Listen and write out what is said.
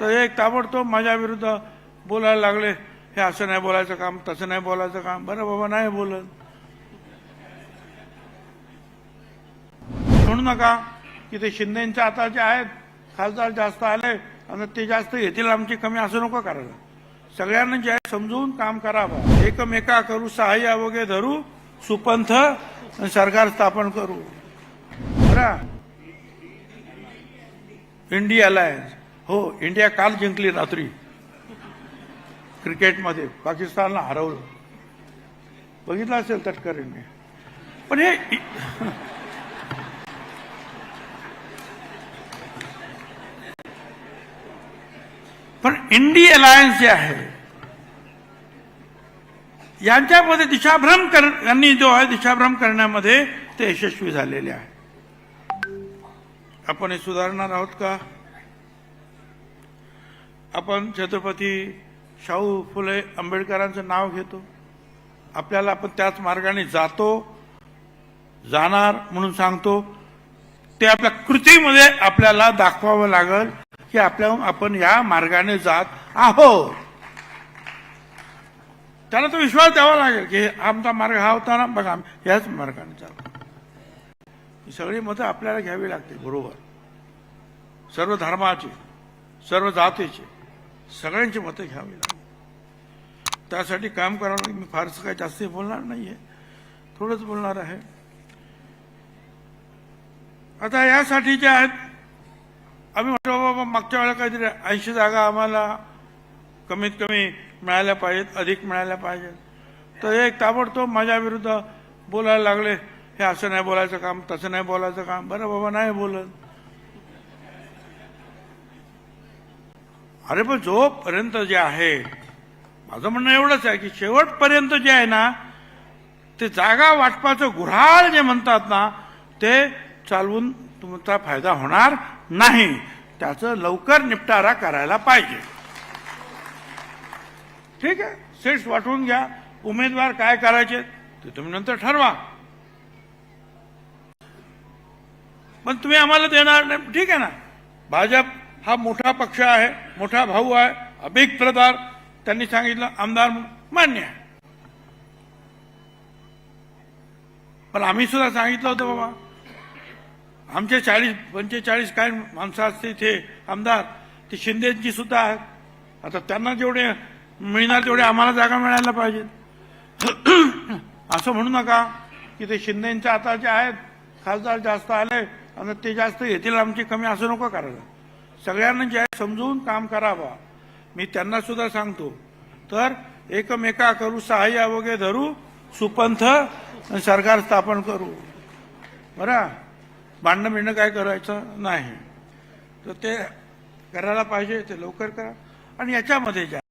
तर एक ताबडतोब माझ्या विरुद्ध बोलायला लागले. हे असं नाही बोलायचं काम तसं नाही बोलायचं काम. बरं बाबा नाही बोलत. म्हणू नका की ते शिंदेच्या आता जे आहेत खासदार जास्त आले आणि ते जास्त घेतील आमची कमी असं नको करायला. सगळ्यांना जे आहे समजून काम करावं. एकमेका करू सहाय्य वगैरे धरू सुपंथ सरकार स्थापन करू. बरं? India alliance. हो इंडिया काल जिंकली रात्री. क्रिकेटमध्ये. पाकिस्तानला हरवलं. बघितलं असेल तटकरींनी. पण हे पण इंडी अलायन्स जे आहे यांच्यामध्ये दिशाभ्रम कर यांनी जो आहे दिशाभ्रम करण्यामध्ये ते यशस्वी झालेले आहे. आपण हे सुधारणार आहोत का? आपण छत्रपती शाहू फुले आंबेडकरांचं नाव घेतो. आपल्याला आपण त्याच मार्गाने जातो जाणार म्हणून सांगतो. ते आपल्या कृतीमध्ये आपल्याला दाखवावं लागल की आपल्या आपण या मार्गाने जात आहोत. त्याला तो विश्वास द्यावा लागेल की हे आमचा मार्ग हा होता ना बघा आम्ही याच मार्गाने चालतो ही सगळी मतं आपल्याला घ्यावी लागतील बरोबर. सर्व धर्माची सर्व जातीची सगळ्यांची मतं घ्यावी लागली. त्यासाठी काम करावं लागेल. मी फारसं काही जास्त बोलणार नाहीये. थोडंच बोलणार आहे. आता यासाठी जे आहेत आम्ही म्हटलं बाबा मागच्या वेळेला काहीतरी ऐंशी जागा आम्हाला कमीत कमी मिळाल्या पाहिजेत अधिक मिळाल्या पाहिजेत. तर एक ताबडतोब माझ्या विरुद्ध बोलायला लागले. हे असं नाही बोलायचं काम तसं नाही बोलायचं काम. बरं बाबा नाही बोलत. अरे पण जोपर्यंत जे आहे माझं म्हणणं एवढंच आहे की शेवटपर्यंत जे आहे ना ते जागा वाटपाचं गुऱ्हाळ जे म्हणतात ना ते चालवून तुमचा फायदा होणार नाही. त्याचं लवकर निपटारा करायला पाहिजे. ठीक आहे? सीट्स वाटून घ्या. उमेदवार काय करायचे ते तुम्ही नंतर ठरवा. पण तुम्ही आम्हाला देणार नाही. ठीक आहे ना? भाजप हा मोठा पक्ष आहे मोठा भाऊ आहे अभिक प्रदार त्यांनी सांगितलं आमदार मान्य आहे. पण आम्ही सुद्धा सांगितलं होतं बाबा आमचे चाळीस पंचेचाळीस काय माणसं असते इथे आमदार ते शिंदेची सुद्धा आहेत. आता त्यांना जेवढे मिळणार तेवढे आम्हाला जागा मिळायला पाहिजेत असं म्हणू नका की ते शिंदेच्या आता जे आहेत खासदार जास्त आले आणि ते जास्त घेतील आमची कमी असं नको करायला सगळ्यांना जे म्हणजे आहे समजून काम करावं. मी त्यांना सुद्धा सांगतो. तर एकमेका करू सहाय्य वगैरे धरू सुपंथ सरकार स्थापन करू. बरं? भांडणं बिंडणं काय करायचं? नाही. तर ते करायला पाहिजे ते लवकर करा. आणि याच्यामध्ये जा.